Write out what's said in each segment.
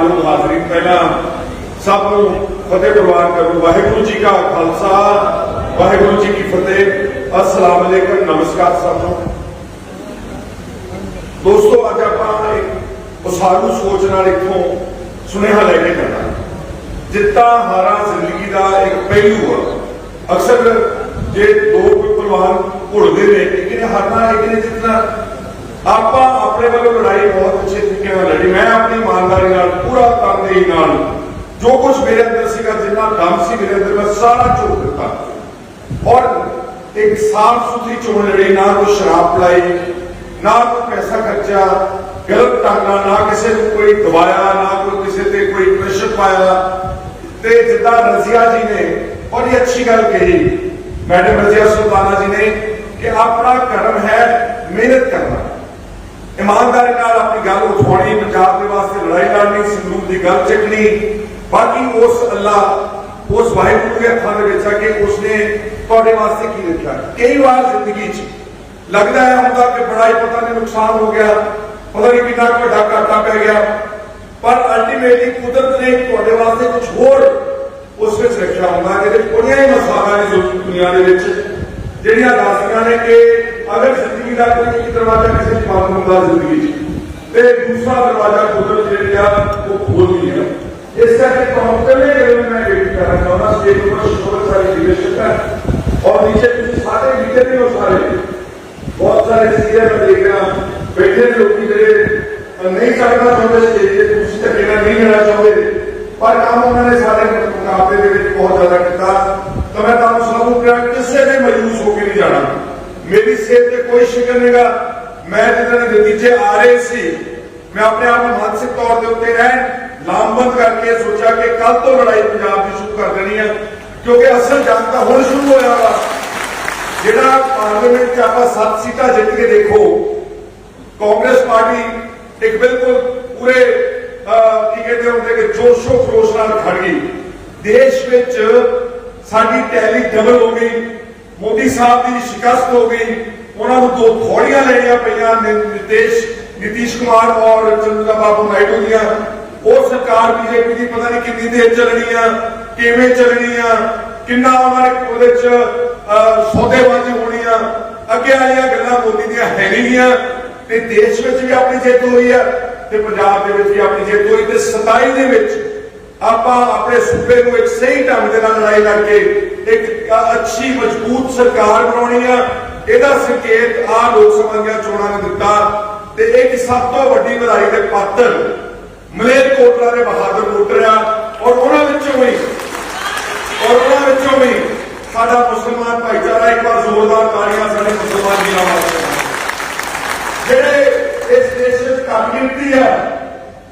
ਮਾਨਯੋਗ ਹਾਜ਼ਰੀਨ, ਪਹਿਲਾਂ ਸਭ ਨੂੰ ਫਤਿਹ ਪ੍ਰਵਾਨ ਕਰੋ। ਵਾਹਿਗੁਰੂ ਜੀ ਕਾ ਖਾਲਸਾ, ਵਾਹਿਗੁਰੂ ਜੀ ਕੀ ਫਤਿਹ। ਅਸਲਾਮ ਅਲੈਕਮ, ਨਮਸਕਾਰ ਸਭ ਨੂੰ। ਦੋਸਤੋ, ਅੱਜ ਆਪਾਂ ਇੱਕ ਉਸਾਰੂ ਸੋਚ ਨਾਲ ਇੱਥੋਂ ਸੁਨੇਹਾ ਲੈ ਕੇ ਜਾਣਾ। ਜਿੱਤਾ ਹਾਰਾ ਜ਼ਿੰਦਗੀ ਦਾ ਇੱਕ ਪਹਿਲੂ ਆ। ਅਕਸਰ ਜੇ ਦੋ ਕੋਈ ਪਹਿਲਵਾਨ ਘੁਲਦੇ ਨੇ ਇੱਕ ਨੇ ਹਾਰਨਾ ਇੱਕ ਨੇ ਜਿੱਤਣਾ ਆਪਾਂ ਆਪਣੇ ਵੱਲੋਂ ਲੜਾਈ ਬਹੁਤ ਅੱਛੇ ਤਰੀਕੇ ਨਾਲ ਲੜੀ। ਮੈਂ ਆਪਣੀ ਇਮਾਨਦਾਰੀ ਨਾਲ, ਪੂਰਾ ਤਨਦੇਹੀ ਨਾਲ, ਜੋ ਕੁਝ ਮੇਰੇ ਅੰਦਰ ਸੀਗਾ, ਜਿੰਨਾ ਦਮ ਸੀ ਮੇਰੇ ਅੰਦਰ, ਮੈਂ ਸਾਰਾ ਝੋਕ ਦਿੱਤਾ। ਔਰ ਇੱਕ ਸਾਫ਼ ਸੁਥਰੀ ਚੋਣ ਲੜੀ, ਨਾ ਕੋਈ ਸ਼ਰਾਬ ਪਲਾਈ, ਨਾ ਕੋਈ ਪੈਸਾ ਖਰਚਾ ਗਲਤ ਢੰਗ ਨਾਲ ਨਾ ਕਿਸੇ ਨੂੰ ਕੋਈ ਦਵਾਇਆ, ਨਾ ਕੋਈ ਕਿਸੇ ਤੇ ਕੋਈ ਪ੍ਰੈਸ਼ਰ ਪਾਇਆ। ਤੇ ਜਿੱਦਾਂ ਰਜ਼ੀਆ ਜੀ ਨੇ, ਬੜੀ ਅੱਛੀ ਗੱਲ ਕਹੀ, ਮੈਡਮ ਰਜ਼ੀਆ ਸੁਲਤਾਨਾ ਜੀ ਨੇ, ਕਿ ਆਪਣਾ ਕਰਮ ਹੈ ਮਿਹਨਤ ਕਰਨਾ। ਇਮਾਨਦਾਰੀ ਨਾਲ ਆਪਣੀ ਗੱਲ ਉਠਾਉਣੀ, ਪੰਜਾਬ ਦੇ ਵਾਸਤੇ ਲੜਾਈ ਲੜਨੀ ਸੰਦੂਕ ਦੀ ਗੱਲ ਚੱਕਣੀ। ਬਾਕੀ ਉਸ ਅੱਲਾ, ਉਸ ਵਾਹਿਗੁਰੂ ਦੇ ਹੱਥਾਂ ਦੇ ਵਿੱਚ ਆ ਕਿ ਉਸਨੇ ਤੁਹਾਡੇ ਵਾਸਤੇ ਕੀ ਲਿਖਿਆ। ਕਈ ਵਾਰ ਜ਼ਿੰਦਗੀ 'ਚ ਲੱਗਦਾ ਹੈ ਹੁੰਦਾ ਕਿ ਬੜਾ ਹੀ ਪਤਾ ਨਹੀਂ ਨੁਕਸਾਨ ਹੋ ਗਿਆ, ਪਤਾ ਨਹੀਂ ਕਿੰਨਾ ਕੁ ਵੱਡਾ ਘਾਟਾ ਪੈ ਗਿਆ। ਪਰ ਅਲਟੀਮੇਟਲੀ ਕੁਦਰਤ ਨੇ ਤੁਹਾਡੇ ਵਾਸਤੇ ਕੁਝ ਹੋਰ ਉਸ ਵਿੱਚ ਰੱਖਿਆ ਹੁੰਦਾ ਜਿਹਦੇ ਵਿੱਚ ਬੜੀਆਂ ਹੀ ਮਸਾਲਾ ਨੇ ਜ਼ਰੂਰ ਦੁਨੀਆ ਦੇ ਵਿੱਚ, ਜਿਹੜੀਆਂ ਦੱਸਦੀਆਂ ਨੇ ਕਿ ਅਗਰ ਜ਼ਿੰਦਗੀ ਦਾ ਕੋਈ ਇੱਕ ਦਰਵਾਜ਼ਾ ਕਿਸੇ ਨੂੰ ਬੰਦ ਹੁੰਦਾ ਜ਼ਿੰਦਗੀ 'ਚ ਤੇ ਦੂਸਰਾ ਦਰਵਾਜ਼ਾ ਕੁਦਰਤ ਜਿਹੜੀ ਆ ਉਹ ਖੋਲਦੀ ਹੈ ਇਸ ਕਰਕੇ ਤੁਹਾਨੂੰ ਪਹਿਲੇ ਜਿਹੜੇ ਮੈਂ ਬੇਨਤੀ ਕਰਨਾ ਚਾਹੁੰਦਾ ਸਟੇਜ ਉੱਪਰ ਬਹੁਤ ਸਾਰੀ ਲੀਡਰਸ਼ਿਪ ਹੈ ਔਰ ਨੀਚੇ ਤੁਸੀਂ ਸਾਰੇ ਲੀਡਰ ਵੀ ਹੋ ਸਾਰੇ ਬਹੁਤ ਸਾਰੇ ਸੀਨੀਅਰ ਮੈਂ ਦੇਖ ਰਿਹਾ ਬੈਠੇ ਨੇ ਲੋਕੀ ਜਿਹੜੇ ਅਹ, ਨਹੀਂ ਚੜ੍ਹਨਾ ਚਾਹੁੰਦੇ ਸਟੇਜ ਤੇ ਤੁਸੀਂ ਧੱਕੇ ਨਾਲ ਨਹੀਂ ਲੈਣਾ ਚਾਹੁੰਦੇ ਪਰ ਕੰਮ ਉਹਨਾਂ ਨੇ ਸਾਰੇ ਮੁਕਾਬਲੇ ਦੇ ਵਿੱਚ ਬਹੁਤ ਜ਼ਿਆਦਾ ਕੀਤਾ ਤਾਂ ਮੈਂ ਤੁਹਾਨੂੰ ਸਭ ਨੂੰ ਕਿਹਾ ਕਿਸੇ ਨੇ ਮਜਬੂਰ ਹੋ ਕੇ ਨਹੀਂ ਜਾਣਾ ਮੇਰੀ ਸਿਹਤ ਤੇ ਕੋਈ ਸ਼ਿਕਰ ਨਹੀਂਗਾ ਮੈਂ ਜਦੋਂ ਦੇ ਨਤੀਜੇ ਆ ਰਹੇ ਸੀ ਮੈਂ ਆਪਣੇ ਆਪ ਨੂੰ ਮਾਨਸਿਕ ਤੌਰ ਦੇ ਉੱਤੇ ਰਹਿ ਲਾਮਬੰਦ ਕਰਕੇ ਸੋਚਿਆ ਕਿ ਕੱਲ ਤੋਂ ਲੜਾਈ ਪੰਜਾਬ ਦੀ ਸ਼ੁਰੂ ਕਰ ਦੇਣੀ ਹੈ ਕਿਉਂਕਿ ਅਸਲ ਜੰਗ ਤਾਂ ਹੁਣ ਸ਼ੁਰੂ ਹੋਇਆ ਵਾ ਜਿਹੜਾ ਪਾਰਲੀਮੈਂਟ 'ਚ ਆਪਾਂ ਸੱਤ ਸੀਟਾਂ ਜਿੱਤ ਕੇ ਦੇਖੋ ਕਾਂਗਰਸ ਪਾਰਟੀ ਇੱਕ ਬਿਲਕੁਲ ਪੂਰੇ ਅਹ, ਕੀ ਕਹਿੰਦੇ ਹੁੰਦੇ ਕਿ ਜੋਸ਼ੋ ਖਰੋਸ਼ ਨਾਲ ਖੜ ਗਈ ਦੇਸ਼ ਵਿੱਚ ਸਾਡੀ ਟੈਲੀ ਡਬਲ ਹੋ ਗਈ ਮੋਦੀ ਸਾਹਿਬ ਦੀ ਸ਼ਿਕਸਤ ਹੋ ਗਈ ਉਹਨਾਂ ਨੂੰ ਦੋ ਥੋੜੀਆਂ ਲੈਣੀਆਂ ਪਈਆਂ ਨਿ- ਨਿਤੇਸ਼ ਨਿਤੀਸ਼ ਕੁਮਾਰ ਔਰ ਚੰਦਰਾ ਬਾਬੂ ਨਾਇਡੂ ਦੀਆਂ ਉਹ ਸਰਕਾਰ ਬੀਜੇਪੀ ਦੀ ਪਤਾ ਨਹੀਂ ਕਿੰਨੀ ਦੇਰ ਚੱਲਣੀ ਆ, ਕਿਵੇਂ ਚੱਲਣੀ ਆ, ਕਿੰਨਾ ਉਹਨਾਂ ਨੇ ਉਹਦੇ ਚ ਸੌਦੇਬਾਜ਼ੀ ਹੋਣੀ ਆ। ਅੱਗੇ ਵਾਲੀਆਂ ਗੱਲਾਂ ਮੋਦੀ ਦੀਆਂ ਹੈ ਨਹੀਂ ਗੀਆਂ। ਤੇ ਦੇਸ਼ ਵਿੱਚ ਵੀ ਆਪਣੀ ਜਿੱਤ ਹੋਈ ਆ ਤੇ ਪੰਜਾਬ ਦੇ ਵਿੱਚ ਵੀ ਆਪਣੀ ਜਿੱਤ ਹੋਈ ਤੇ 27 ਦੇ ਵਿੱਚ ਆਪਾਂ ਆਪਣੇ ਸੂਬੇ ਨੂੰ ਇੱਕ ਸਹੀ ਢੰਗ ਦੇ ਨਾਲ ਲੜਾਈ ਲੜ ਕੇ ਇੱਕ ਅੱਛੀ, ਮਜ਼ਬੂਤ ਸਰਕਾਰ ਬਣਾਉਣੀ ਆ। ਇਹਦਾ ਸੰਕੇਤ ਆ ਲੋਕ ਸਭਾ ਦੀਆਂ ਚੋਣਾਂ ਨੇ ਦਿੱਤਾ। ਤੇ ਇੱਕ ਸਭ ਤੋਂ ਵੱਡੀ ਵਧਾਈ ਦੇ ਪਾਤਰ ਮਲੇਰਕੋਟਲਾ ਦੇ ਬਹਾਦਰ ਵੋਟਰ ਆ ਔਰ ਉਹਨਾਂ ਵਿੱਚੋਂ ਵੀ, ਔਰ ਉਹਨਾਂ ਵਿੱਚੋਂ ਵੀ ਸਾਡਾ ਮੁਸਲਮਾਨ ਭਾਈਚਾਰਾ ਇੱਕ ਵਾਰ ਜ਼ੋਰਦਾਰ ਤਾੜੀਆਂ ਸਾਡੇ ਮੁਸਲਮਾਨ ਵੀਰਾਂ ਵਾਸਤੇ ਜਿਹੜੇ ਇਸ ਦੇਸ਼ ਵਿੱਚ ਕਾਮਯਾਬੀ ਆ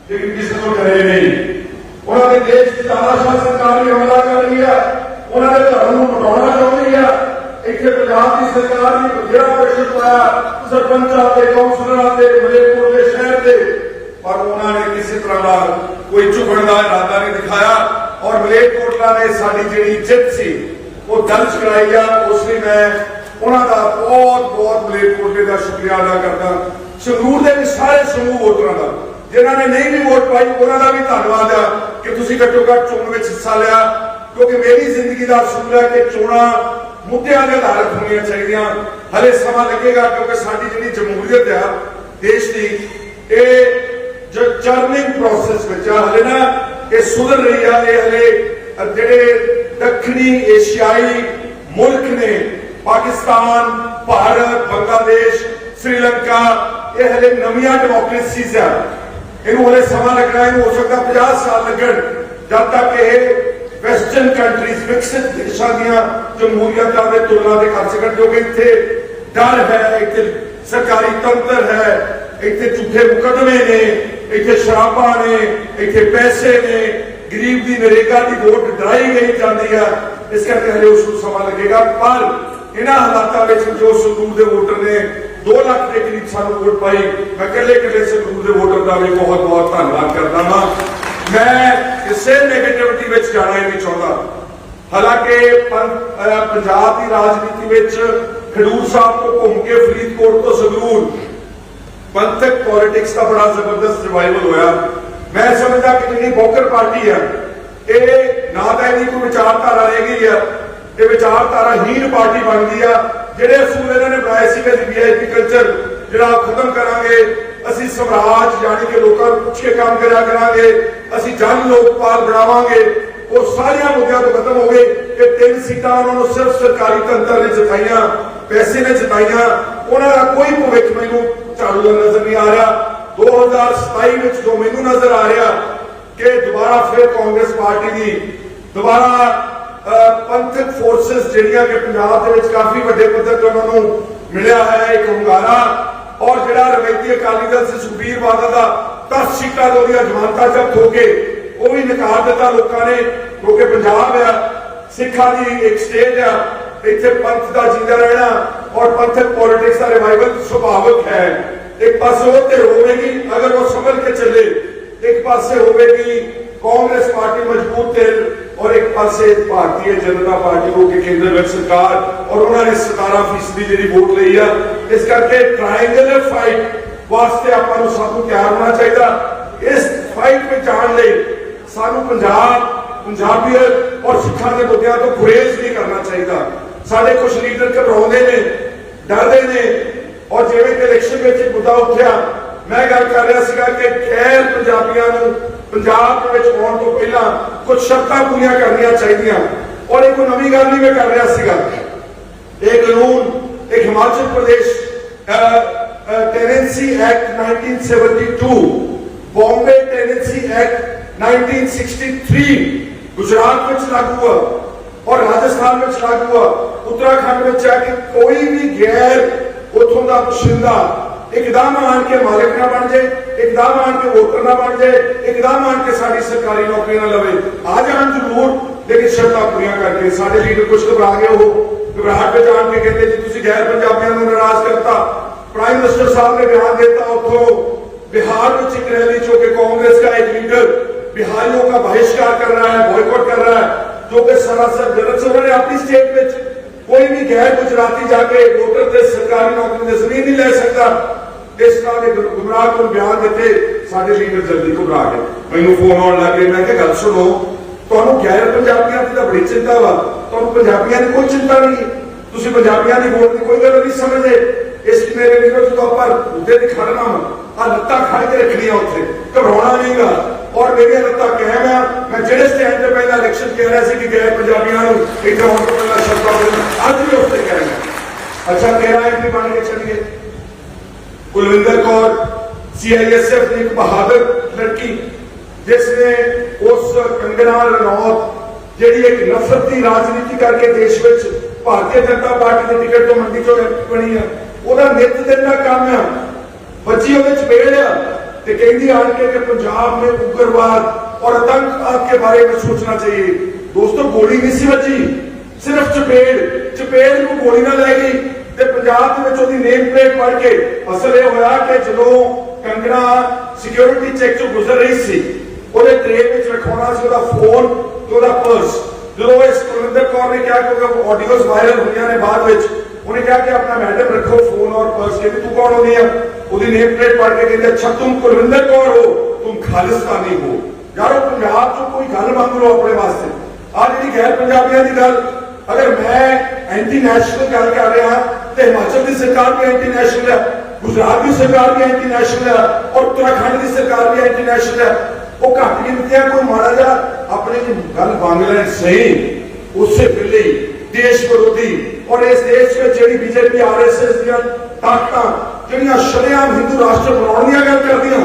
ਜਿਹੜੀ ਕਿਸੇ ਤੋਂ ਡਰੇ ਨਹੀਂ, ਉਹਨਾਂ ਦੇ ਦੇਸ਼ ਦੀ ਤਾਨਾਸ਼ਾਹ ਸਰਕਾਰ ਵੀ ਹਮਲਾ ਕਰ ਰਹੀ ਆ ਉਹਨਾਂ ਦੇ ਧਰਮ ਨੂੰ ਮਟਾਉਣਾ ਚਾਹੁੰਦੀ ਆ ਇੱਥੇ ਪੰਜਾਬ ਦੀ ਸਰਕਾਰ ਨੇ ਜਿਹੜਾ ਪ੍ਰੈਸ਼ਰ ਪਾਇਆ, ਸਰਪੰਚਾਂ ਤੇ, ਕੌਂਸਲਰਾਂ ਤੇ ਮਲੇਪੁਰ ਦੇ ਸ਼ਹਿਰ ਦੇ ਪਰ ਉਹਨਾਂ ਨੇ ਕਿਸੇ ਤਰ੍ਹਾਂ ਦਾ ਕੋਈ ਝੁਕਣ ਦਾ ਇਰਾਦਾ ਨਹੀਂ ਦਿਖਾਇਆ ਔਰ ਮਲੇਰਕੋਟਲਾ ਨੇ ਸਾਡੀ ਜਿਹੜੀ ਜਿੱਤ ਸੀ, ਉਹ ਦਰਜ ਕਰਾਈ ਆ। ਉਸ ਲਈ ਮੈਂ ਉਹਨਾਂ ਦਾ ਬਹੁਤ ਬਹੁਤ ਮਲੇਰਕੋਟਲੇ ਦਾ ਸ਼ੁਕਰੀਆ ਅਦਾ ਕਰਦਾ। ਸੰਗਰੂਰ ਦੇ ਸਾਰੇ ਸਮੂਹ ਵੋਟਰਾਂ ਦਾ, ਜਿਨ੍ਹਾਂ ਨੇ ਨਹੀਂ ਵੀ ਵੋਟ ਪਾਈ, ਉਹਨਾਂ ਦਾ ਵੀ ਧੰਨਵਾਦ ਆ ਕਿ ਤੁਸੀਂ ਘੱਟੋ ਘੱਟ ਚੋਣ ਵਿੱਚ ਹਿੱਸਾ ਲਿਆ। ਕਿਉਂਕਿ ਮੇਰੀ ਜ਼ਿੰਦਗੀ ਦਾ ਅਸੂਲ ਹੈ ਕਿ ਚੋਣਾਂ ਮੁੱਦਿਆਂ ਦੇ ਆਧਾਰਿਤ ਹੋਣੀਆਂ ਚਾਹੀਦੀਆਂ। ਹਲੇ ਸਮਾਂ ਲੱਗੇਗਾ ਕਿਉਂਕਿ ਸਾਡੀ ਜਿਹੜੀ ਜਮਹੂਰੀਅਤ ਆ, ਦੇਸ਼ ਦੀ, ਇਹ ਜੋ ਚਰਨਿੰਗ ਪ੍ਰੋਸੈਸ ਵਿੱਚ ਆ, ਹਲੇ ਨਾ ਇਹ ਸੁਧਰ ਰਹੀ ਆ, ਇਹ ਹਲੇ ਜਿਹੜੇ ਦੱਖਣੀ ਏਸ਼ੀਆਈ ਮੁਲਕ ਨੇ, ਪਾਕਿਸਤਾਨ, ਭਾਰਤ, ਬੰਗਲਾਦੇਸ਼, ਸ੍ਰੀਲੰਕਾ, ਇਹ ਹਲੇ ਨਵੀਆਂ ਡੈਮੋਕ੍ਰੇਸੀਜ਼ ਆ। ਇਹਨੂੰ ਹਲੇ ਸਮਾਂ ਲੱਗਣਾ, ਇਹਨੂੰ ਹੋ ਸਕਦਾ 50 ਸਾਲ ਲੱਗਣ, ਜਦ ਤੱਕ ਇਹ ਵੈਸਟਰਨ ਕੰਟਰੀਜ਼ ਵਿਕਸਿਤ ਦੇਸ਼ਾਂ ਦੀਆਂ ਜਮਹੂਰੀਅਤਾਂ ਦੇ ਤੁਲਨਾ ਦੇ ਕਰ ਸਕਣ ਇੱਥੇ ਡਰ ਹੈ, ਇੱਥੇ ਸਰਕਾਰੀ ਤੰਤਰ ਹੈ, ਇੱਥੇ ਝੂਠੇ ਮੁਕਦਮੇ ਨੇ, ਇੱਥੇ ਸ਼ਰਾਬਾਂ ਨੇ, ਇੱਥੇ ਪੈਸੇ ਨੇ, ਗਰੀਬ ਦੀ ਨਰੇਗਾ ਦੀ ਵੋਟ ਡਰਾਈ ਗਈ ਜਾਂਦੀ ਆ, ਇਸ ਕਰਕੇ ਹਲੇ ਉਸ ਨੂੰ ਸਮਾਂ ਲੱਗੇਗਾ, ਪਰ ਇਹਨਾਂ ਹਾਲਾਤਾਂ ਵਿੱਚ ਜੋ ਸੰਗਰੂਰ ਦੇ ਵੋਟਰ ਨੇ 2 ਲੱਖ ਦੇ ਕਰੀਬ ਸਾਨੂੰ ਵੋਟ ਪਾਈ, ਮੈਂ ਇਕੱਲੇ ਇਕੱਲੇ ਸੰਗਰੂਰ ਦੇ ਵੋਟਰ ਦਾ ਵੀ ਬਹੁਤ ਬਹੁਤ ਧੰਨਵਾਦ ਕਰਦਾ ਹਾਂ ਮੈਂ ਕਿਸੇ ਨੈਗੇਟਿਵਿਟੀ ਵਿੱਚ ਜਾਣਾ ਨਹੀਂ ਚਾਹੁੰਦਾ। ਹਾਲਾਂਕਿ ਪੰਜਾਬ ਦੀ ਰਾਜਨੀਤੀ ਵਿੱਚ ਖਡੂਰ ਸਾਹਿਬ ਤੋਂ ਘੁੰਮ ਕੇ ਫਰੀਦਕੋਟ ਤੋਂ ਸੰਗਰੂਰ, ਪੰਥਕ ਪੋਲਿਟਿਕਸ ਦਾ ਬੜਾ ਜ਼ਬਰਦਸਤ ਰਿਵਾਈਵਲ ਹੋਇਆ। ਮੈਂ ਸਮਝਦਾ ਕਿ ਜਿਹੜੀ ਬੋਕਰ ਪਾਰਟੀ ਆ, ਇਹ ਨਾ ਤਾਂ ਇਹਦੀ ਕੋਈ ਵਿਚਾਰਧਾਰਾ ਰਹਿ ਗਈ ਆ, ਇਹ ਵਿਚਾਰਧਾਰਾ ਹੀਨ ਪਾਰਟੀ ਬਣਦੀ ਆ, ਜਿਹੜੇ ਅਸੂਲ ਇਹਨਾਂ ਨੇ ਬਣਾਏ ਸੀਗੇ ਵੀਆਈਪੀ ਕਲਚਰ ਜਿਹੜਾ ਉਹ ਖਤਮ ਕਰਾਂਗੇ, ਅਸੀਂ ਸਵਰਾਜ ਯਾਨੀ ਕਿ ਲੋਕਾਂ ਨੂੰ ਪੁੱਛ ਕੇ ਕੰਮ ਕਰਿਆ ਕਰਾਂਗੇ, ਅਸੀਂ ਜਨ ਲੋਕਪਾਲ ਬਣਾਵਾਂਗੇ, ਉਹ ਸਾਰੀਆਂ ਮੁੱਦਿਆਂ ਤੋਂ ਖਤਮ ਹੋ ਗਏ ਕਿ ਤਿੰਨ ਸੀਟਾਂ ਉਹਨਾਂ ਨੂੰ ਸਿਰਫ ਸਰਕਾਰੀ ਤੰਤਰ ਨੇ ਜਿਤਾਈਆਂ, ਪੈਸੇ ਨੇ ਜਿਤਾਈਆਂ, ਉਹਨਾਂ ਦਾ ਕੋਈ ਭਵਿੱਖ ਮੈਨੂੰ ਝਾੜੂ ਦਾ ਨਜ਼ਰ ਨਹੀਂ ਆ ਰਿਹਾ। 2027 ਵਿੱਚ ਜੋ ਮੈਨੂੰ ਨਜ਼ਰ ਆ ਰਿਹਾ ਕਿ ਦੁਬਾਰਾ ਫਿਰ ਕਾਂਗਰਸ ਪਾਰਟੀ ਦੀ, ਦੁਬਾਰਾ ਪੰਥਕ ਫੋਰਸਸ ਜਿਹੜੀਆਂ ਕਿ ਪੰਜਾਬ ਦੇ ਵਿੱਚ ਕਾਫੀ ਵੱਡੇ ਪੱਧਰ ਤੇ ਉਹਨਾਂ ਨੂੰ ਮਿਲਿਆ ਹੈ ਇੱਕ ਹੁੰਗਾਰਾ ਔਰ ਜਿਹੜਾ ਰਵਾਇਤੀ ਅਕਾਲੀ ਦਲ ਸੀ ਸੁਖਬੀਰ ਬਾਦਲ ਦਾ 10 ਸੀਟਾਂ ਤੋਂ ਉਹਦੀਆਂ ਜ਼ਮਾਨਤਾਂ ਜ਼ਬਤ ਹੋ ਕੇ ਉਹ ਵੀ ਨਕਾਰ ਦਿੱਤਾ ਲੋਕਾਂ ਨੇ, ਕਿਉਂਕਿ ਪੰਜਾਬ ਆ, ਸਿੱਖਾਂ ਦੀ ਇੱਕ ਸਟੇਟ ਆ, ਇੱਥੇ ਪੰਥ ਦਾ ਜਿੰਦਾ ਰਹਿਣਾ ਔਰ ਪੰਥਕ ਪੋਲਿਟਿਕਸ ਦਾ ਰਿਵਾਈਵਲ ਸੁਭਾਵਿਕ ਹੈ। ਇੱਕ ਪਾਸੇ ਉਹ ਤੇ ਹੋਵੇਗੀ, ਅਗਰ ਉਹ ਸੰਭਲ ਕੇ ਚੱਲੇ, ਇੱਕ ਪਾਸੇ ਹੋਵੇਗੀ ਕਾਂਗਰਸ ਪਾਰਟੀ ਮਜ਼ਬੂਤ ਤੇ ਔਰ ਇੱਕ ਪਾਸੇ ਭਾਰਤੀ ਜਨਤਾ ਪਾਰਟੀ ਕੋ ਕੇ ਕੇਂਦਰ ਵਿੱਚ ਸਰਕਾਰ ਔਰ ਉਹਨਾਂ ਨੇ 17% ਜਿਹੜੀ ਵੋਟ ਲਈ ਆ, ਇਸ ਕਰਕੇ ਟ੍ਰਾਇੰਗਲ ਫਾਈਟ ਵਾਸਤੇ ਆਪਾਂ ਨੂੰ ਸਭ ਨੂੰ ਤਿਆਰ ਹੋਣਾ ਚਾਹੀਦਾ। ਇਸ ਫਾਈਟ ਵਿੱਚ ਜਾਣ ਲਈ ਸਾਨੂੰ ਪੰਜਾਬ ਪੰਜਾਬੀਅਤ ਔਰ ਸਿੱਖਾਂ ਦੇ ਮੁੱਦਿਆਂ ਤੋਂ ਗੁਰੇਜ਼ ਨਹੀਂ ਕਰਨਾ ਚਾਹੀਦਾ। ਸਾਡੇ ਕੁਝ ਲੀਡਰ ਘਬਰਾਉਂਦੇ ਨੇ, ਡਰਦੇ ਨੇ ਔਰ ਜਿਵੇਂ ਕਿ ਇਲੈਕਸ਼ਨ ਵਿੱਚ ਮੁੱਦਾ ਉੱਠਿਆ میں گل کر رہا سکا کہ خیر پنجابیاں پنجاب کے آن تو پہلا کچھ شرطاں پوریا کرنی چاہیے اور ایک نمی گل نہیں میں کر رہا سکا ایک قانون، ایک Himachal Pradesh tenancy act to Bombay tenancy act 1963 Gujarat میں لاگو ہوا اور راجستھان میں لاگو ہوا۔ اتراکھنڈ میں جا کہ کوئی بھی غیر اتھوں دا پسندہ اقدام آن کے مالک نہ بن جائے اقدام آن کے ووٹر نہ بن جائے اقدام آن کے ساری سرکاری نوکری نہ لوے۔ آ جان ضرور لیکن شرطاں پوری کر کے سارے لیڈر کچھ گھبرا گئے ہو، گھبراہٹ پہ جان کے کہتے جی تھی غیر پنجابیوں کو ناراض کرتا، پرائم منسٹر صاحب نے بیان دیتا اتوں بہار کو چک ریلی چو کانگریس کا ایک لیڈر، بہاریوں کا بہشکار کر رہا ہے بوائکٹ کر رہا ہے۔ جو کہ سراسر جنرل سے انہوں نے اپنی اسٹیٹ میں ਕੋਈ ਵੀ ਗੈਰ ਗੁਜਰਾਤੀ ਜਾ ਕੇ ਵੋਟਰ ਤੇ ਸਰਕਾਰੀ ਨੌਕਰੀ ਦੀ ਜ਼ਮੀਨ ਨਹੀਂ ਲੈ ਸਕਦਾ, ਇਸ ਤਰ੍ਹਾਂ ਦੇ ਗੁਮਰਾਹ ਕੋਲ ਬਿਆਨ ਦਿੱਤੇ, ਸਾਡੇ ਲੀਡਰ ਜਲਦੀ ਘਬਰਾ ਗਏ ਮੈਨੂੰ ਫੋਨ ਆਉਣ ਲੱਗੇ ਮੈਂ ਕਿਹਾ, ਗੱਲ ਸੁਣੋ, ਤੁਹਾਨੂੰ ਗੈਰ ਪੰਜਾਬੀਆਂ ਦੀ ਤਾਂ ਬੜੀ ਚਿੰਤਾ ਵਾ, ਤੁਹਾਨੂੰ ਪੰਜਾਬੀਆਂ ਦੀ ਕੋਈ ਚਿੰਤਾ ਨਹੀਂ, ਤੁਸੀਂ ਪੰਜਾਬੀਆਂ ਦੀ ਵੋਟ ਦੀ ਕੋਈ ਗੱਲ ਨਹੀਂ ਸਮਝਦੇ। ਇਸ ਮੇਰੇ ਵੀਰੋ ਤੋਂ ਪਰ ਉੱਤੇ ਦੀ ਖੜਨਾ ਆ ਲੱਤਾਂ ਖੜ ਕੇ ਰੱਖਣੀਆਂ ਉੱਥੇ, ਘਬਰਾਉਣਾ ਨਹੀਂਗਾ। ਔਰ ਮੇਰੀਆਂ ਲੱਤਾਂ ਕਹਿ ਮੈਂ ਜਿਹੜੇ ਸਟੈਂਡ ਤੇ ਇਲੈਕਸ਼ਨ ਕਹਿ ਰਿਹਾ ਸੀ ਕਿ ਗਏ ਪੰਜਾਬੀਆਂ ਨੂੰ, ਇੱਕ ਹੋਣ ਤੋਂ ਪਹਿਲਾਂ ਸ਼ਬਦ ਅੱਜ ਵੀ ਉਸ ਤੇ ਕਹਿ ਰਿਹਾ। ਅੱਛਾ ਤੇਰਾ ਬਣ ਕੇ ਚੱਲੀਏ, ਕੁਲਵਿੰਦਰ ਕੌਰ ਸੀਆਈਐਸਐਫ ਦੀ ਇੱਕ ਬਹਾਦਰ ਲੜਕੀ ਜਿਸ ਨੇ ਉਸ ਕੰਗਣਾ ਰਣੌਤ, ਜਿਹੜੀ ਇੱਕ ਨਫ਼ਰਤ ਦੀ ਰਾਜਨੀਤੀ ਕਰਕੇ ਦੇਸ਼ ਵਿੱਚ ਭਾਰਤੀ ਜਨਤਾ ਪਾਰਟੀ ਦੇ ਟਿਕਟ ਤੋਂ ਮੰਡੀ ਚੋਂ ਬਣੀ ਆ, ਉਹਦਾ ਨਿੱਤ ਦਿਨ ਦਾ ਕੰਮ ਆ। ਬੱਚੀ ਉਹਦੇ ਚ ਪੇੜ ਤੇ ਕਹਿੰਦੀ ਆਣ ਕੇ ਕਿ ਪੰਜਾਬ ਨੇ ਉਗਰਵਾਦ और आतंकवाद के बारे में सोचना चाहिए दोस्तों ਗੋਲੀ ਨਹੀਂ ਸੀ ਵੱਜੀ ਸਿਰਫ ਚਪੇੜ ਚਪੇੜ ਨੂੰ ਗੋਲੀ ਨਾਲ ਲੈ ਗਈ ਤੇ ਪੰਜਾਬ ਦੇ ਵਿੱਚ ਉਹਦੀ ਨੇਮ ਪਲੇਟ ਪੜ ਕੇ ਅਸਲ ਇਹ ਹੋਇਆ ਕਿ ਜਦੋਂ ਕੰਗਣਾ ਸਿਕਿਉਰਿਟੀ ਚੈੱਕ ਚੋਂ ਗੁਜ਼ਰ ਰਹੀ ਸੀ ਉਹਦੇ ਟ੍ਰੇ ਵਿੱਚ ਰਖਾਉਣਾ ਸੀ ਉਹਦਾ ਫੋਨ ਤੇ ਉਹਦਾ ਪਰਸ ਜਦੋਂ ਇਸ ਕੁਲਵਿੰਦਰ ਕੌਰ ਨੇ ਕਿਹਾ ਕਿਉਂਕਿ ਆਡੀਓਜ਼ ਵਾਇਰਲ ਹੋਈਆਂ ਨੇ ਬਾਅਦ ਵਿੱਚ ਉਹਨੇ ਕਿਹਾ ਕਿ ਆਪਣਾ ਮੈਡਮ ਰੱਖੋ ਫੋਨ ਔਰ ਪਰਸ ਕਹਿੰਦੀ ਤੂੰ ਕੌਣ ਹੋਣੀ ਆ ਉਹਦੀ ਨੇਮ ਪਲੇਟ ਪੜ ਕੇ ਕਹਿੰਦੇ ਅੱਛਾ ਤੁਮ ਕੁਲਵਿੰਦਰ ਕੌਰ ਹੋ ਤੁਮ ਖਾਲਿਸਤਾਨੀ ਹੋ ਯਾਰੋ ਪੰਜਾਬ ਚੋਂ ਕੋਈ ਗੱਲ ਮੰਗ ਲਓ ਆਪਣੇ ਵਾਸਤੇ ਆ ਜਿਹੜੀ ਗੈਰ ਪੰਜਾਬੀਆਂ ਦੀ ਗੱਲ ਅਗਰ ਮੈਂ ਐਂਟੀ ਨੈਸ਼ਨਲ ਗੱਲ ਕਰ ਰਿਹਾ ਤੇ ਹਿਮਾਚਲ ਦੀ ਸਰਕਾਰ ਵੀ ਐਂਟੀ ਨੈਸ਼ਨਲ ਹੈ ਗੁਜਰਾਤ ਦੀ ਸਰਕਾਰ ਵੀ ਐਂਟੀ ਨੈਸ਼ਨਲ ਹੈ ਔਰ ਉੱਤਰਾਖੰਡ ਦੀ ਸਰਕਾਰ ਵੀ ਐਂਟੀ ਨੈਸ਼ਨਲ ਹੈ ਉਹ ਘੱਟ ਗਿਣਤੀਆਂ ਕੋਈ ਮਾੜਾ ਜਿਹਾ ਆਪਣੇ ਦੀ ਗੱਲ ਮੰਗ ਲੈਣ ਸਹੀ ਉਸੇ ਵੇਲੇ ਹੀ ਦੇਸ਼ ਵਿਰੋਧੀ ਔਰ ਇਸ ਦੇਸ਼ ਵਿੱਚ ਜਿਹੜੀ ਬੀਜੇਪੀ ਆਰਐਸਐਸ ਦੀਆਂ ਤਾਕਤਾਂ ਜਿਹੜੀਆਂ ਸ਼ਰੇਆਮ ਹਿੰਦੂ ਰਾਸ਼ਟਰ ਬਣਾਉਣ ਦੀਆਂ ਗੱਲ ਕਰਦੀਆਂ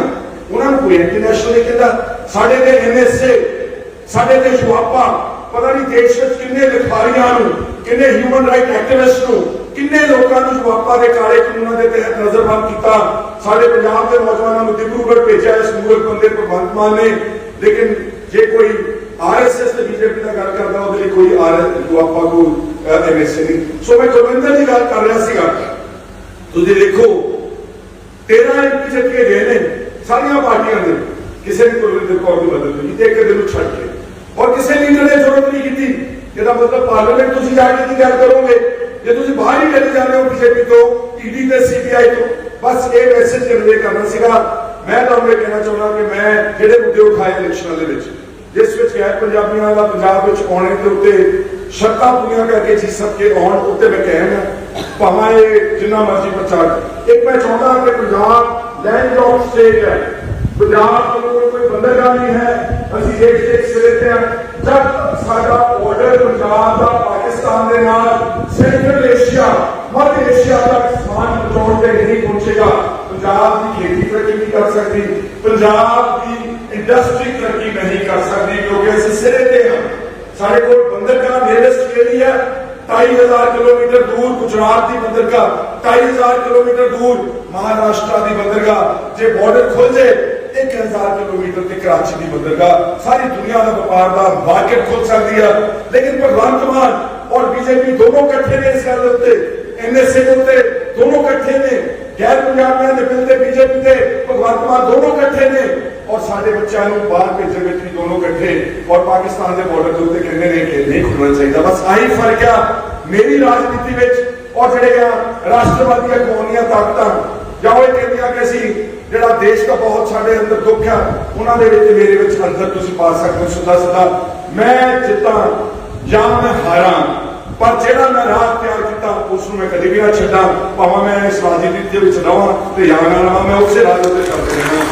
ਉਹਨਾਂ ਨੂੰ ਕੋਈ ਐਂਟੀ ਨੈਸ਼ਨਲ ਨਹੀਂ ਕਹਿੰਦਾ ਸਾਡੇ ਦੇ ਐਨਐਸਏ ਸਾਡੇ ਦੇ ਜਵਾਬਾ ਪਤਾ ਨਹੀਂ ਦੇਸ਼ ਵਿੱਚ ਕਿੰਨੇ ਲਿਖਾਰੀਆਂ ਨੂੰ, ਕਿੰਨੇ ਹਿਊਮਨ ਰਾਈਟ ਐਕਟਿਵਿਸਟ ਨੂੰ, ਕਿੰਨੇ ਲੋਕਾਂ ਨੂੰ ਜਵਾਬਾ ਦੇ ਕਾਲੇ ਕਾਨੂੰਨਾਂ ਦੇ ਤਹਿਤ ਨਜ਼ਰਬੰਦ ਕੀਤਾ। ਸਾਡੇ ਪੰਜਾਬ ਦੇ ਨੌਜਵਾਨਾਂ ਨੂੰ ਦਿਬਰੂਗੜ੍ਹ ਭੇਜਿਆ ਇਸ ਮੂਰਖ ਬੰਦੇ ਭਗਵੰਤ ਮਾਨ ਨੇ। ਲੇਕਿਨ ਜੇ ਕੋਈ ਆਰਐਸਐਸ ਤੇ ਬੀਜੇਪੀ ਦਾ ਗੱਲ ਕਰਦਾ, ਉਹਦੇ ਲਈ ਕੋਈ ਆਰ ਜਵਾਬਾ ਕੋ ਐਮਐਸਏ ਨਹੀਂ। ਸੋ ਮੈਂ ਗੁਰਵਿੰਦਰ ਦੀ ਗੱਲ ਕਰ ਰਿਹਾ ਸੀਗਾ। ਤੁਸੀਂ ਦੇਖੋ 13 ਐਮਪੀ ਜਿੱਤੇ ਗਏ ਨੇ, ਸਾਰੀਆਂ ਪਾਰਟੀਆਂ ਦੇ ਕਿਸੇ ਨੇ ਕੁਲਵਿੰਦਰ ਕੌਰ ਦੀ ਮਦਦ ਨਹੀਂ ਕੀਤੀ ਇੱਕ ਦਿਨ ਨੂੰ ਛੱਡ ਕੇ ਔਰ ਕਿਸੇ ਲੀਡਰ ਨੇ ਜ਼ਰੂਰਤ ਨਹੀਂ ਕੀਤੀ ਇਹਦਾ ਮਤਲਬ ਪਾਰਲੀਮੈਂਟ ਤੁਸੀਂ ਜਾ ਕੇ ਕੀ ਗੱਲ ਕਰੋਗੇ ਜੇ ਤੁਸੀਂ ਬਾਹਰ ਹੀ ਚਲੇ ਜਾਂਦੇ ਹੋ ਬੀਜੇਪੀ ਤੋਂ ਈਡੀ ਤੇ ਸੀਬੀਆਈ ਤੋਂ ਬਸ ਇਹ ਮੈਸੇਜ ਕਨਵੇ ਕਰਨਾ ਸੀਗਾ ਮੈਂ ਤੁਹਾਨੂੰ ਇਹ ਕਹਿਣਾ ਚਾਹੁੰਦਾ ਕਿ ਮੈਂ ਜਿਹੜੇ ਮੁੱਦੇ ਉਠਾਏ ਇਲੈਕਸ਼ਨਾਂ ਦੇ ਵਿੱਚ ਜਿਸ ਵਿੱਚ ਗੈਰ ਪੰਜਾਬੀਆਂ ਦਾ ਪੰਜਾਬ ਵਿੱਚ ਆਉਣੇ ਦੇ ਉੱਤੇ ਸ਼ਰਤਾਂ ਪੂਰੀਆਂ ਕਰਕੇ ਜੀ ਸਭ ਕੇ ਆਉਣ ਉੱਤੇ ਮੈਂ ਕਹਿਣਾ ਭਾਵੇਂ ਇਹ ਜਿੰਨਾ ਮਰਜ਼ੀ ਪ੍ਰਚਾਰ ਇੱਕ ਮੈਂ ਚਾਹੁੰਦਾ ਕਿ ਪੰਜਾਬ ਲੈਂਡ ਆਫ ਸਟੇਟ ਹੈ ਪੰਜਾਬ ਕੋਲ ਕੋਈ ਬੰਦਰਗਾਹ ਨਹੀਂ ਹੈ ਅਸੀਂ ਦੇਸ਼ ਦੇ ਇੱਕ ਸਿਰੇ ਤੇ ਹਾਂ ਜਦ ਤੱਕ ਸਾਡਾ ਬਾਰਡਰ ਪੰਜਾਬ ਦਾ ਪਾਕਿਸਤਾਨ ਦੇ ਨਾਲ ਸੈਂਟਰਲ ਏਸ਼ੀਆ ਮੱਧ ਏਸ਼ੀਆ ਤੱਕ ਸਮਾਨ ਪਹੁੰਚਾਉਣ ਤੇ ਨਹੀਂ ਪਹੁੰਚੇਗਾ ਪੰਜਾਬ ਦੀ ਖੇਤੀ ਤਰੱਕੀ ਨਹੀਂ ਕਰ ਸਕਦੀ ਪੰਜਾਬ ਦੀ ਇੰਡਸਟਰੀ ਤਰੱਕੀ ਨਹੀਂ ਕਰ ਸਕਦੀ ਕਿਉਂਕਿ ਅਸੀਂ ਸਿਰੇ ਤੇ ਹਾਂ ਸਾਡੇ ਕੋਲ ਬੰਦਰਗਾਹ ਨੇੜਸਟ ਕਿਹੜੀ ਹੈ 22000 ਕਿਲੋਮੀਟਰ ਦੂਰ ਗੁਜਰਾਤ ਦੀ ਬੰਦਰਗਾਹ 22000 ਕਿਲੋਮੀਟਰ ਦੂਰ ਮਹਾਰਾਸ਼ਟਰ ਦੀ ਬੰਦਰਗਾਹ ਜੇ ਬਾਰਡਰ ਖੁੱਲ ਜੇ 1000 ਕਿਲੋਮੀਟਰ ਤੇ ਕਰਾਚੀ ਦੀ ਬੰਦਰਗਾਹ ਸਾਰੀ ਦੁਨੀਆ ਦਾ ਵਪਾਰ ਦਾ ਮਾਰਕੀਟ ਖੁੱਲ ਸਕਦੀ ਹੈ ਲੇਕਿਨ ਭਗਵੰਤ ਮਾਨ ਔਰ ਬੀਜੇਪੀ ਦੋਨੋਂ ਇਕੱਠੇ ਨੇ ਇਸ ਗੱਲ ਉੱਤੇ ਐਨਐਸਏ ਉੱਤੇ ਦੋਨੋਂ ਇਕੱਠੇ ਨੇ। ਗੈਰ ਪੰਜਾਬੀਆਂ ਦੇ ਬਿੱਲ ਤੇ ਬੀਜੇਪੀ ਦੇ ਭਗਵੰਤ ਮਾਨ ਦੋਨੋਂ ਇਕੱਠੇ ਨੇ। ਔਰ ਸਾਡੇ ਬੱਚਿਆਂ ਨੂੰ ਬਾਹਰ ਭੇਜਣ ਵਿੱਚ ਵੀ ਦੋਨੋਂ ਇਕੱਠੇ। ਔਰ ਪਾਕਿਸਤਾਨ ਦੇ ਬਾਰਡਰ ਦੇ ਉੱਤੇ ਕਹਿੰਦੇ ਨੇ ਕਿ ਨਹੀਂ ਖੁੱਲਣਾ ਚਾਹੀਦਾ। ਬਸ ਆਹੀ ਫ਼ਰਕ ਆ ਮੇਰੀ ਰਾਜਨੀਤੀ ਵਿੱਚ। ਔਰ ਜਿਹੜੇ ਆ ਰਾਸ਼ਟਰਵਾਦੀਆਂ ਕੌਮੀਆਂ ਤਾਕਤਾਂ। ਜਾਂ ਉਹ ਇਹ ਕਹਿੰਦੀਆਂ ਕਿ ਅਸੀਂ ਜਿਹੜਾ ਦੇਸ਼ ਦਾ ਬਹੁਤ ਸਾਡੇ ਅੰਦਰ ਦੁੱਖ ਆ ਉਹਨਾਂ ਦੇ ਵਿੱਚ ਮੇਰੇ ਵਿੱਚ ਅੰਦਰ ਤੁਸੀਂ ਪਾ ਸਕਦੇ ਹੋ ਸਿੱਧਾ ਸਿੱਧਾ। ਮੈਂ ਜਿੱਤਾਂ ਜਾਂ ਮੈਂ ਹਾਰਾਂ ਪਰ ਜਿਹੜਾ ਮੈਂ ਰਾਹ ਤਿਆਰ ਕੀਤਾ ਉਸ ਨੂੰ ਮੈਂ ਕਦੇ ਵੀ ਨਾ ਛੱਡਾਂ। ਭਾਵੇਂ ਮੈਂ ਇਸ ਰਾਜਨੀਤੀ ਦੇ ਵਿੱਚ ਰਵਾਂ ਤੇ ਜਾਂ ਨਾ ਰਵਾਂ ਮੈਂ ਉਸੇ ਰਾਹ ਉੱਤੇ ਚੱਲਦਾ ਰਹਿਣਾ।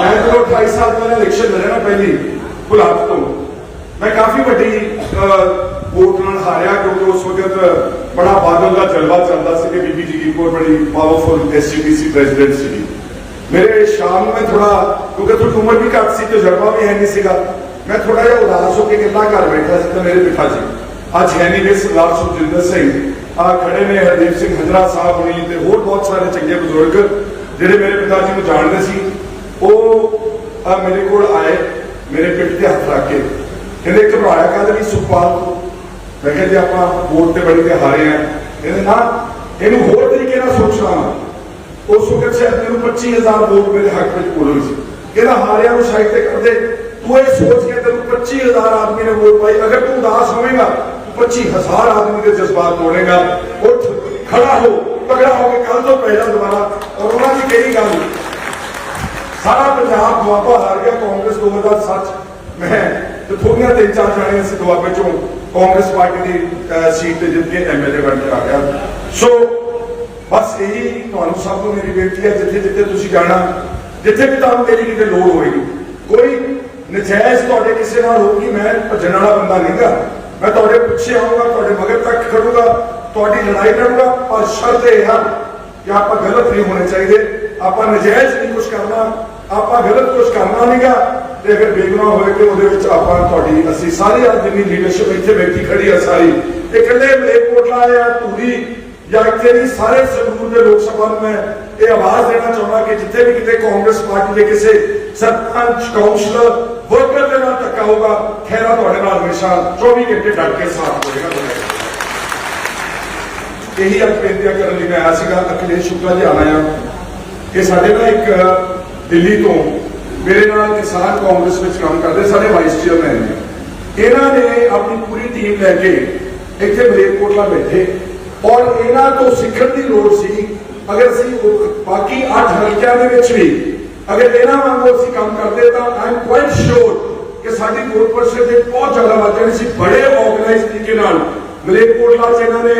ਮੈਂ ਜਦੋਂ 28 ਸਾਲ ਪਹਿਲਾਂ ਇਲੈਕਸ਼ਨ ਲੜਿਆ ਨਾ ਪਹਿਲੀ ਗੁਲਾਬ ਤੋਂ ਮੈਂ ਕਾਫੀ ਵੱਡੀ ਵੋਟ ਨਾਲ ਹਾਰਿਆ ਕਿਉਂਕਿ ਉਸ ਵਕਤ ਬੜਾ ਬਾਦਲ ਦਾ ਜਲਵਾ ਚੱਲਦਾ ਸੀ ਕਿ ਬੀਬੀ ਜੀ ਬੜੀ ਪਾਵਰਫੁਲ ਐਸਜੀਪੀਸੀ ਪ੍ਰੈਜ਼ੀਡੈਂਟ ਸੀ ਮੇਰੇ ਸ਼ਾਮ ਨੂੰ ਮੈਂ ਥੋੜਾ ਕਿਉਂਕਿ ਤੁਹਾਡੀ ਉਮਰ ਵੀ ਘੱਟ ਸੀ ਤੇ ਜਲਵਾ ਵੀ ਹੈ ਨਹੀਂ ਸੀਗਾ, ਮੈਂ ਥੋੜਾ ਜਿਹਾ ਉਦਾਸ ਹੋ ਕੇ ਗੱਲਾਂ ਘਰ ਬੈਠਾ ਸੀ ਤੇ ਮੇਰੇ ਪਿਤਾ ਜੀ। ਅੱਜ ਹੈ ਨਹੀਂ ਵੇ ਸਰਦਾਰ ਸੁਖਜਿੰਦਰ ਸਿੰਘ। ਆ ਖੜੇ ਨੇ ਹਰਦੀਪ ਸਿੰਘ ਹਜਰਾ ਸਾਹਿਬ ਹੁਣੀ ਤੇ ਹੋਰ ਬਹੁਤ ਸਾਰੇ ਚੰਗੇ ਬਜ਼ੁਰਗ ਜਿਹੜੇ ਮੇਰੇ ਪਿਤਾ ਜੀ ਨੂੰ ਜਾਣਦੇ ਸੀ। ਉਹ ਮੇਰੇ ਕੋਲ ਆਏ, ਮੇਰੇ ਪਿੱਠ ਤੇ ਹੱਥ ਰੱਖ ਕੇ। ਕਹਿੰਦੇ, ਘਬਰਾਇਆ ਕਾਹਦੇ ਲਈ ਸੁਖਪਾਲ ਮੈਂ ਕਿਹਾ ਜੀ ਆਪਾਂ ਵੋਟ ਤੇ ਬੜੀ ਤੇ ਹਾਰੇ ਆ ਇਹਦੇ ਨਾਲ ਇਹਨੂੰ ਹੋਰ ਤਰੀਕੇ ਨਾਲ ਸੋਚਣਾ ਉਸ ਵਕਤ ਸ਼ਾਇਦ ਮੈਨੂੰ 25000 ਵੋਟ ਮੇਰੇ ਹੱਕ ਵਿੱਚ ਬੋਲੇ ਸੀ। ਕਹਿੰਦਾ ਹਾਰਿਆਂ ਨੂੰ ਸਾਈਡ ਤੇ ਕਰਦੇ, ਤੂੰ ਇਹ ਸੋਚ ਕੇ ਤੈਨੂੰ 25000 ਆਦਮੀ ਨੇ ਵੋਟ ਪਾਈ। ਅਗਰ ਤੂੰ ਉਦਾਸ ਹੋਵੇਂਗਾ 25000 ਆਦਮੀ ਦੇ ਜਜ਼ਬਾਤ ਤੋੜੇਗਾ। ਉੱਠ, ਖੜਾ ਹੋ ਤਗੜਾ ਹੋ ਕੇ ਕੱਲ ਤੋਂ ਪਹਿਲਾਂ ਦੁਬਾਰਾ। ਔਰ ਉਹਨਾਂ ਦੀ ਕਿਹੜੀ ਗੱਲ? ਸਾਰਾ ਪੰਜਾਬ ਦੁਆਬਾ ਹਾਰ ਗਿਆ, ਕਾਂਗਰਸ 2007 ਮੈਂ ਤੇ ਥੋੜੀਆਂ ਤਿੰਨ ਚਾਰ ਜਾਣੇ ਅਸੀਂ ਦੁਆਬੇ ਚੋਂ ਕਾਂਗਰਸ ਪਾਰਟੀ ਦੀ ਸੀਟ ਤੇ ਜਿੱਤ ਕੇ ਐਮਐਲਏ ਬਣ ਕੇ ਆ ਗਿਆ। ਸੋ ਬਸ ਇਹੀ ਤੁਹਾਨੂੰ ਸਭ ਨੂੰ ਮੇਰੀ ਬੇਨਤੀ ਹੈ, ਜਿੱਥੇ ਜਿੱਥੇ ਤੁਸੀਂ ਜਾਣਾ, ਜਿੱਥੇ ਵੀ ਤੁਹਾਨੂੰ ਮੇਰੀ ਕਿਤੇ ਲੋੜ ਹੋਏਗੀ। ਕੋਈ ਨਜਾਇਜ਼ ਤੁਹਾਡੇ ਕਿਸੇ ਨਾਲ ਹੋਊਗੀ, ਮੈਂ ਭੱਜਣ ਵਾਲਾ ਬੰਦਾ ਨਹੀਂਗਾ। ਮੈਂ ਤੁਹਾਡੇ ਪਿੱਛੇ ਆਊਂਗਾ, ਤੁਹਾਡੇ ਮਗਰ ਤੱਕ ਖੜੂਗਾ, ਤੁਹਾਡੀ ਲੜਾਈ ਲੜੂਗਾ, ਪਰ ਸ਼ਰਤ ਇਹ ਹੈ ਕਿ ਆਪਾਂ ਗਲਤ ਨਹੀਂ ਹੋਣੇ ਚਾਹੀਦੇ। ਆਪਾਂ ਨਜਾਇਜ਼ ਨਹੀਂ ਕੁਝ ਕਰਨਾ, ਆਪਾਂ ਗਲਤ ਕੁਝ ਕਰਨਾ ਨਹੀਂਗਾ। ਤੇ ਅਗਰ ਬੇਗੁਨਾਹ ਹੋਏ ਤੇ ਉਹਦੇ ਵਿੱਚ ਆਪਾਂ ਤੁਹਾਡੀ, ਅਸੀਂ ਸਾਰੀ ਅੱਜ ਜਿੰਨੀ ਲੀਡਰਸ਼ਿਪ ਇੱਥੇ ਬੈਠੀ ਖੜੀ ਆ ਸਾਰੀ ਇਹ ਇਕੱਲੇ ਮਲੇਕੋਟਲਾ ਜਾਂ ਧੂਰੀ, ਜਾਂ ਇੱਥੇ ਨਹੀਂ, ਸਾਰੇ ਸੰਗਰੂਰ ਦੇ ਲੋਕ ਸਭਾ ਨੂੰ ਮੈਂ ਇਹ ਆਵਾਜ਼ ਦੇਣਾ ਚਾਹੁੰਦਾ ਕਿ ਜਿੱਥੇ ਵੀ ਕਿਤੇ ਕਾਂਗਰਸ ਪਾਰਟੀ ਦੇ ਕਿਸੇ ਸਰਪੰਚ ਕਾਉਂਸਲਰ ਵਰਕਰ ਦੇ ਨਾਲ ਧੱਕਾ ਹੋਗਾ ਖੈਰਾ ਤੁਹਾਡੇ ਨਾਲ ਹਮੇਸ਼ਾ 24 ਘੰਟੇ ਡਟ ਕੇ ਸਾਥ ਹੋਵੇਗਾ ਇਹੀ ਅੱਜ ਬੇਨਤੀਆਂ ਕਰਨ ਲਈ ਮੈਂ ਆਇਆ ਸੀਗਾ, ਅਖਿਲੇਸ਼ ਸ਼ੁਕਲਾ ਜੀ ਆਇਆ। ਆ ਕਿ ਸਾਡੇ ਨਾਲ ਇੱਕ ਦਿੱਲੀ ਤੋਂ ਮੇਰੇ ਨਾਲ ਕਿਸਾਨ ਕਾਂਗਰਸ ਵਿੱਚ ਕੰਮ ਕਰਦੇ ਸਾਡੇ ਵਾਈਸ ਚੇਅਰਮੈਨ ਨੇ। ਇਹਨਾਂ ਨੇ ਆਪਣੀ ਪੂਰੀ ਟੀਮ ਲੈ ਕੇ ਇੱਥੇ ਮਲੇਰਕੋਟਲਾ ਬੈਠੇ। ਔਰ ਇਹਨਾਂ ਤੋਂ ਸਿੱਖਣ ਦੀ ਲੋੜ ਸੀ, ਅਗਰ ਅਸੀਂ ਬਾਕੀ 8 ਹਲਕਿਆਂ ਦੇ ਵਿੱਚ ਵੀ ਅਗਰ ਇਹਨਾਂ ਵਾਂਗੂ ਅਸੀਂ ਕੰਮ ਕਰਦੇ ਤਾਂ ਆਈ ਐਮ ਕੁਆਇਟ ਸ਼ੋਰ ਕਿ ਸਾਡੀ ਵੋਟ ਪਰਸੈਂਟੇਜ ਬਹੁਤ ਜ਼ਿਆਦਾ ਵੱਧ ਜਾਣੀ ਸੀ ਬੜੇ ਆਰਗੇਨਾਈਜ਼ ਤਰੀਕੇ ਨਾਲ ਮਲੇਰਕੋਟਲਾ ਚ ਇਹਨਾਂ ਨੇ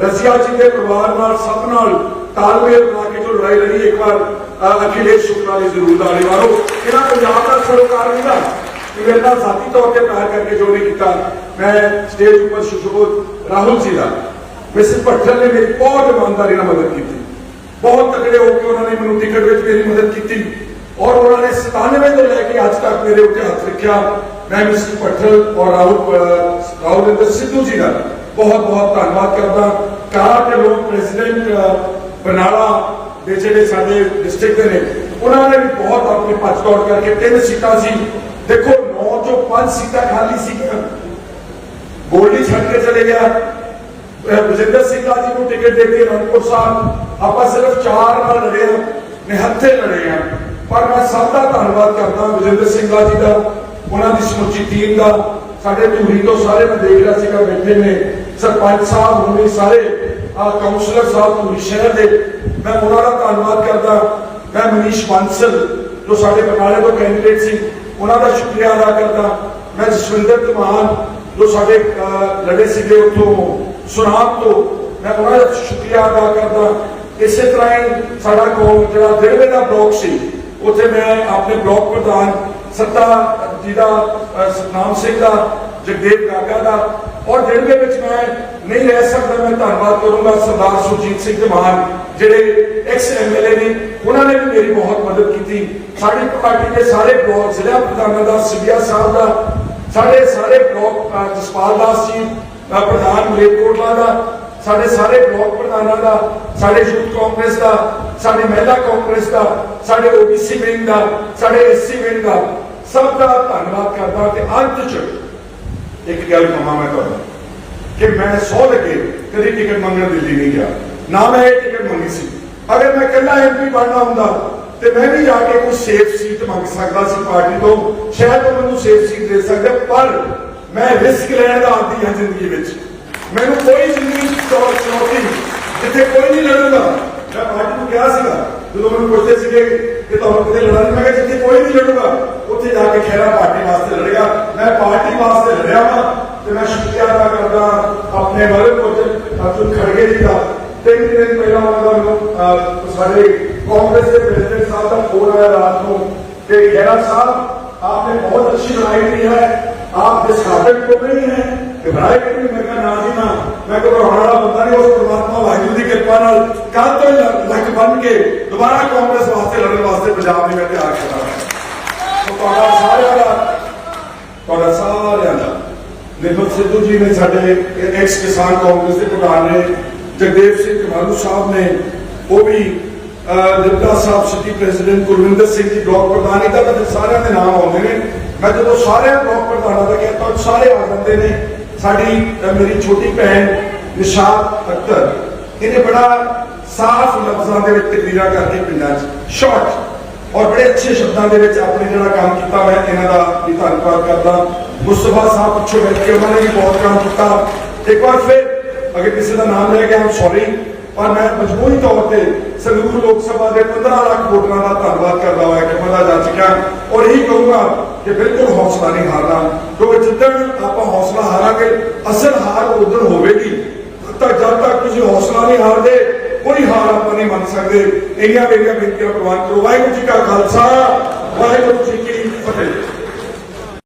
ਰਸੀਆ ਜੀ ਦੇ ਪਰਿਵਾਰ ਨਾਲ, ਸਭ ਨਾਲ ਤਾਲਮੇਲ ਬਣਾ ਕੇ ਜੋ ਲੜਾਈ ਲੜੀ, ਇੱਕ ਵਾਰ ਅਖਿਲੇਸ਼ ਸ਼ੁਕਲਾ ਨੇ ਜ਼ਰੂਰ ਦਾਣੇ ਮਾਰੋ ਇਹਨਾਂ ਪੰਜਾਬ ਦਾ ਸਰਕਾਰ ਨਹੀਂ ਦਾ ਕਿ ਮੇਰੇ ਨਾਲ ਸਾਥੀ ਤੌਰ ਤੇ ਪਿਆਰ ਕਰਕੇ ਜੋ ਨਹੀਂ ਕੀਤਾ ਮੈਂ ਸਟੇਜ ਉੱਪਰ ਸ਼ੁਸ਼ਬੋਧ ਰਾਹੁਲ ਜੀ ਦਾ ਮਿਸਿਸ ਭੱਠਲ ਨੇ ਮੇਰੀ ਬਹੁਤ ਇਮਾਨਦਾਰੀ ਨਾਲ ਮਦਦ ਕੀਤੀ ਬਹੁਤ ਤਕੜੇ ਹੋ ਕੇ ਉਹਨਾਂ ਨੇ ਮੈਨੂੰ ਟਿਕਟ ਵਿੱਚ ਮੇਰੀ ਮਦਦ ਕੀਤੀ ਔਰ ਉਹਨਾਂ ਨੇ 97 ਤੋਂ ਲੈ ਕੇ ਅੱਜ ਤੱਕ ਮੇਰੇ ਉੱਤੇ ਹੱਥ ਰੱਖਿਆ ਮੈਂ ਮਿਸਟਰ ਪਟਲ ਔਰ ਰਾਹੁਲ ਅਹ, ਰਾਹੁਲ ਇੰਦਰ ਸਿੱਧੂ ਜੀ ਦਾ ਬਹੁਤ ਬਹੁਤ ਧੰਨਵਾਦ ਕਰਦਾ ਕਾਰ ਦੇ ਲੋਕ ਪ੍ਰੈਜ਼ੀਡੈਂਟ ਬਨਾਲਾ ਦੇ ਜਿਹੜੇ ਸਾਡੇ ਡਿਸਟ੍ਰਿਕਟ ਦੇ ਨੇ ਉਹਨਾਂ ਨੇ ਵੀ ਬਹੁਤ ਆਪਣੀ ਭੱਜ ਦੌੜ ਕਰਕੇ ਤਿੰਨ ਸੀਟਾਂ ਸੀ ਦੇਖੋ 9 ਚੋਂ 5 ਸੀਟਾਂ ਖਾਲੀ ਸੀਗੀਆਂ ਗੋਲਡੀ ਛੱਡ ਕੇ ਚਲੇ ਗਿਆ ਅਹ ਬਲਜਿੰਦਰ ਸਿੰਘ ਜੀ ਨੂੰ ਟਿਕਟ ਦੇ ਕੇ ਅਨੰਦਪੁਰ ਸਾਹਿਬ ਆਪਾਂ ਸਿਰਫ ਚਾਰ ਨਾਲ ਲੜੇ ਹਾਂ ਨਿਹੱਥੇ ਲੜੇ ਹਾਂ ਪਰ ਮੈਂ ਸਭ ਦਾ ਧੰਨਵਾਦ ਕਰਦਾ ਬਲਜਿੰਦਰ ਸਿੰਘ ਜੀ ਦਾ ਉਹਨਾਂ ਦੀ ਸਮੁੱਚੀ ਟੀਮ ਦਾ ਸਾਡੇ ਧੂਰੀ ਤੋਂ ਸਾਰੇ ਮੈਂ ਦੇਖ ਰਿਹਾ ਸੀਗਾ ਬੈਠੇ ਨੇ ਸਰਪੰਚ ਸਾਹਿਬ ਹੋਣੇ ਸਾਰੇ ਆ ਕਾਉਂਸਲਰ ਸਾਹਿਬ ਪੂਰੀ ਸ਼ਹਿਰ ਦੇ, ਮੈਂ ਉਹਨਾਂ ਦਾ ਧੰਨਵਾਦ ਕਰਦਾ। ਮੈਂ ਮਨੀਸ਼ ਬਾਂਸਲ, ਜੋ ਸਾਡੇ ਬਰਨਾਲੇ ਤੋਂ ਕੈਂਡੀਡੇਟ ਸੀ, ਉਹਨਾਂ ਦਾ ਸ਼ੁਕਰੀਆ ਅਦਾ ਕਰਦਾ। ਮੈਂ ਜਸਵਿੰਦਰ ਧਮਾਨ ਜੋ ਸਾਡੇ ਲੜੇ ਸੀਗੇ ਉੱਥੋਂ ਸੁਨਾਮ ਤੋਂ, ਮੈਂ ਉਹਨਾਂ ਦਾ ਸ਼ੁਕਰੀਆ ਅਦਾ ਕਰਦਾ। ਇਸੇ ਤਰ੍ਹਾਂ ਹੀ ਸਾਡਾ ਕੋਲ ਜਿਹੜਾ ਦਿਲਵੇ ਦਾ ਬਲਾਕ ਸੀ, ਉੱਥੇ ਮੈਂ ਆਪਣੇ ਬਲਾਕ ਪ੍ਰਧਾਨ ਸੱਤਾ ਜੀ ਦਾ ਸਤਨਾਮ ਸਿੰਘ ਦਾ, ਜਗਦੇਵ ਗਾਗਾ ਦਾ ਔਰ ਦਿਲਵੇ ਵਿੱਚ ਮੈਂ ਨਹੀਂ ਰਹਿ ਸਕਦਾ, ਮੈਂ ਧੰਨਵਾਦ ਕਰੂੰਗਾ ਸਰਦਾਰ ਸੁਰਜੀਤ ਸਿੰਘ ਧਮਾਨ ਜਿਹੜੇ ਐਕਸ ਐਮਐਲਏ ਨੇ, ਉਹਨਾਂ ਨੇ ਵੀ ਮੇਰੀ ਬਹੁਤ ਮਦਦ ਕੀਤੀ। ਸਾਡੀ ਪਾਰਟੀ ਦੇ ਸਾਰੇ ਬਲਾਕ, ਜ਼ਿਲ੍ਹਾ ਪ੍ਰਧਾਨਾਂ ਦਾ ਸਿਵਿਆ ਸਾਹਿਬ ਦਾ, ਸਾਡੇ ਸਾਰੇ ਬਲਾਕ ਜਸਪਾਲ ਦਾਸ ਜੀ ਪ੍ਰਧਾਨ ਮਲੇਰਕੋਟਲਾ ਦਾ, ਸਾਡੇ ਸਾਰੇ ਬਲਾਕ ਪ੍ਰਧਾਨਾਂ ਦਾ, ਸਾਡੇ ਯੂਥ ਕਾਂਗਰਸ ਦਾ, ਸਾਡੇ ਮਹਿਲਾ ਕਾਂਗਰਸ ਦਾ, ਸਾਡੇ ਓਬੀਸੀ ਵਿੰਗ ਦਾ, ਸਾਡੇ ਐਸਸੀ ਵਿੰਗ ਦਾ, ਸਭ ਦਾ ਧੰਨਵਾਦ ਕਰਦਾ ਤੇ ਅੰਤ ਚ ਇੱਕ ਗੱਲ ਕਹਾਂ ਮੈਂ ਤੁਹਾਨੂੰ, ਕਿ ਮੈਂ 100 ਲੱਗੇ ਕਦੀ ਟਿਕਟ ਮੰਗਣ ਦਿੱਲੀ ਨਹੀਂ ਗਿਆ। ਨਾ ਮੈਂ ਇਹ ਟਿਕਟ ਮੰਗੀ ਸੀ। ਅਗਰ ਮੈਂ ਇਕੱਲਾ ਐਮਪੀ ਬਣਨਾ ਹੁੰਦਾ, ਤੇ ਮੈਂ ਵੀ ਜਾ ਕੇ ਕੋਈ ਸੇਫ ਸੀਟ ਮੰਗ ਸਕਦਾ ਸੀ ਪਾਰਟੀ ਤੋਂ। ਸ਼ਾਇਦ ਉਹ ਮੈਨੂੰ ਸੇਫ ਸੀਟ ਦੇ ਸਕਦੇ, ਪਰ ਮੈਂ ਰਿਸਕ ਲੈਣ ਦਾ ਆਦੀ ਹਾਂ ਜ਼ਿੰਦਗੀ ਵਿੱਚ। ਮੈਨੂੰ ਕੋਈ ਜ਼ਿੰਦਗੀ ਚੌੜ ਚੁਣੌਤੀ ਜਿੱਥੇ ਕੋਈ ਨਹੀਂ ਲੜੂਗਾ। ਮੈਂ ਪਾਰਟੀ ਨੂੰ ਕਿਹਾ ਸੀਗਾ, ਜਦੋਂ ਮੈਨੂੰ ਪੁੱਛਦੇ ਸੀਗੇ ਕਿ ਤੁਹਾਨੂੰ ਕਿਤੇ ਲੜਨਾ ਮੈਂ ਕਿਹਾ ਜਿੱਥੇ ਕੋਈ ਨਹੀਂ ਲੜੂਗਾ ਉੱਥੇ ਜਾ پارٹی ਖੈਰਾ ਪਾਰਟੀ ਵਾਸਤੇ ਲੜੇਗਾ ਮੈਂ ਪਾਰਟੀ ਵਾਸਤੇ ਲੜਿਆ ਵਾਂ ਤੇ ਮੈਂ ਸ਼ੁਕਰੀਆ ਅਦਾ ਕਰਦਾ ਆਪਣੇ ਵਰਗ ਕੋਚ ਅਰਜੁਨ ਖੜਗੇ ਜੀ ਦਾ। ਤਿੰਨ ਦਿਨ ਪਹਿਲਾਂ ਉਹਨਾਂ ਨੂੰ ਸਾਡੇ ਕਾਂਗਰਸ ਦੇ ਪ੍ਰੈਜ਼ੀਡੈਂਟ ਸਾਹਿਬ ਦਾ ਫੋਨ ਆਇਆ ਰਾਤ کہ ਕਿ صاحب آپ نے بہت اچھی ਲੜਾਈ دی ہے آپ جس کابل کو نہیں ہے گھبرائے کہ میں کہا نازی نہ میں کوئی ہمارا بندہ نہیں اس پرماتما واحد کی کے نال کل تو لگ بن کے دوبارہ کانگریس واسطے لڑنے واسطے پنجاب میں بیٹھے آ ਤੁਹਾਡਾ ਸਾਰਿਆਂ ਦਾ, ਤੁਹਾਡਾ ਸਾਰਿਆਂ ਦਾ। ਨਿਰਮਲ ਸਿੱਧੂ ਜੀ ਨੇ ਸਾਡੇ ਐਕਸ ਕਿਸਾਨ ਕਾਂਗਰਸ ਦੇ ਪ੍ਰਧਾਨ ਨੇ, ਜਗਦੇਵ ਸਿੰਘ ਕਮਾਲੂ ਸਾਹਿਬ ਨੇ, ਉਹ ਵੀ ਦਿੱਤਾ ਸਾਹਿਬ city president Gurvinder Singh ji block ਪ੍ਰਧਾਨ ਇਹਦਾ ਤਾਂ ਸਾਰਿਆਂ ਦੇ ਨਾਮ ਆਉਂਦੇ ਨੇ। ਮੈਂ ਜਦੋਂ ਸਾਰਿਆਂ ਬਲਾਕ ਪ੍ਰਧਾਨਾਂ ਦਾ ਕਹਿੰਦਾ ਤਾਂ ਸਾਰੇ ਆ ਜਾਂਦੇ ਨੇ। ਸਾਡੀ ਮੇਰੀ ਛੋਟੀ ਭੈਣ ਨਿਸ਼ਾਦ ਅਖਤਰ, ਇਹਨੇ ਬੜਾ ਸਾਫ਼ ਲਫ਼ਜ਼ਾਂ ਦੇ ਵਿੱਚ ਤਕਰੀਰਾਂ ਕਰਕੇ ਪਿੰਡਾਂ 'ਚ ਸ਼ਾਰਟ ਔਰ ਬੜੇ ਅੱਛੇ ਸ਼ਬਦਾਂ ਦੇ ਵਿੱਚ ਆਪਣੇ ਜਿਹੜਾ ਕੰਮ ਕੀਤਾ, ਮੈਂ ਇਹਨਾਂ ਦਾ ਵੀ ਧੰਨਵਾਦ ਕਰਦਾ। ਮੁਸਤਫਾ ਸਾਹਿਬ, ਪਿੱਛੇ ਬੈਠ ਕੇ ਉਹਨਾਂ ਨੇ ਵੀ ਬਹੁਤ ਕੰਮ ਕੀਤਾ। ਇੱਕ ਵਾਰ ਫਿਰ ਅਗਰ ਕਿਸੇ ਦਾ ਨਾਮ ਲੈ ਗਿਆ ਹਾਂ ਸੌਰੀ ਪਰ ਮੈਂ ਮਜਬੂਰੀ ਤੌਰ ਤੇ ਸੰਗਰੂਰ ਲੋਕ ਸਭਾ ਦੇ 15 ਲੱਖ ਵੋਟਰਾਂ ਦਾ ਧੰਨਵਾਦ ਕਰਦਾ ਹੋਇਆ ਕਿ ਪਤਾ ਜਾ ਚੁੱਕਿਆ। ਔਰ ਇਹੀ ਕਹੂੰਗਾ ਕਿ ਬਿਲਕੁਲ ਹੌਸਲਾ ਨਹੀਂ ਹਾਰਨਾ, ਕਿਉਂਕਿ ਜਿੱਦਣ ਆਪਾਂ ਹੌਸਲਾ ਹਾਰਾਂਗੇ, ਅਸਲ ਹਾਰ ਉਦੋਂ ਹੋਵੇਗੀ। ਤੱਕ ਜਦ ਤੱਕ ਤੁਸੀਂ ਹੌਸਲਾ ਨਹੀਂ ਹਾਰਦੇ ਕੋਈ ਹਾਰ ਆਪਾਂ ਨਹੀਂ ਮੰਨ ਸਕਦੇ। ਇੰਨੀਆਂ ਮੇਰੀਆਂ ਬੇਨਤੀਆਂ ਪ੍ਰਵਾਨ ਕਰੋ। ਵਾਹਿਗੁਰੂ ਜੀ ਕਾ ਖਾਲਸਾ, ਵਾਹਿਗੁਰੂ ਜੀ ਕੀ ਫਤਿਹ।